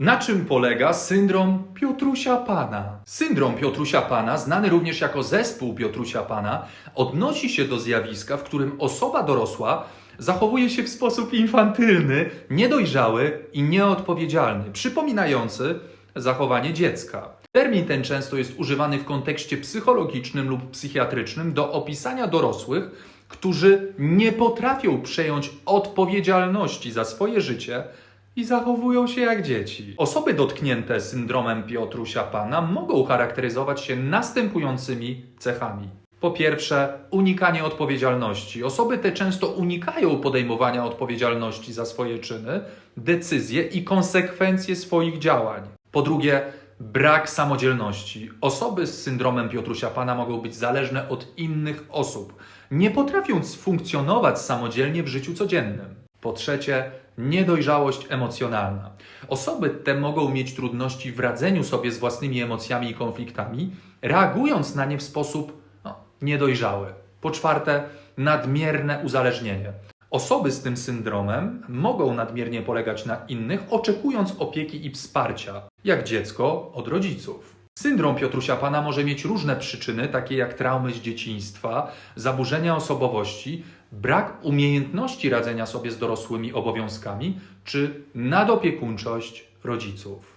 Na czym polega syndrom Piotrusia Pana? Syndrom Piotrusia Pana, znany również jako zespół Piotrusia Pana, odnosi się do zjawiska, w którym osoba dorosła zachowuje się w sposób infantylny, niedojrzały i nieodpowiedzialny, przypominający zachowanie dziecka. Termin ten często jest używany w kontekście psychologicznym lub psychiatrycznym do opisania dorosłych, którzy nie potrafią przejąć odpowiedzialności za swoje życie i zachowują się jak dzieci. Osoby dotknięte syndromem Piotrusia Pana mogą charakteryzować się następującymi cechami. Po pierwsze, unikanie odpowiedzialności. Osoby te często unikają podejmowania odpowiedzialności za swoje czyny, decyzje i konsekwencje swoich działań. Po drugie, brak samodzielności. Osoby z syndromem Piotrusia Pana mogą być zależne od innych osób, nie potrafiąc funkcjonować samodzielnie w życiu codziennym. Po trzecie, niedojrzałość emocjonalna. Osoby te mogą mieć trudności w radzeniu sobie z własnymi emocjami i konfliktami, reagując na nie w sposób no, niedojrzały. Po czwarte, nadmierne uzależnienie. Osoby z tym syndromem mogą nadmiernie polegać na innych, oczekując opieki i wsparcia, jak dziecko od rodziców. Syndrom Piotrusia Pana może mieć różne przyczyny, takie jak traumy z dzieciństwa, zaburzenia osobowości, brak umiejętności radzenia sobie z dorosłymi obowiązkami czy nadopiekuńczość rodziców.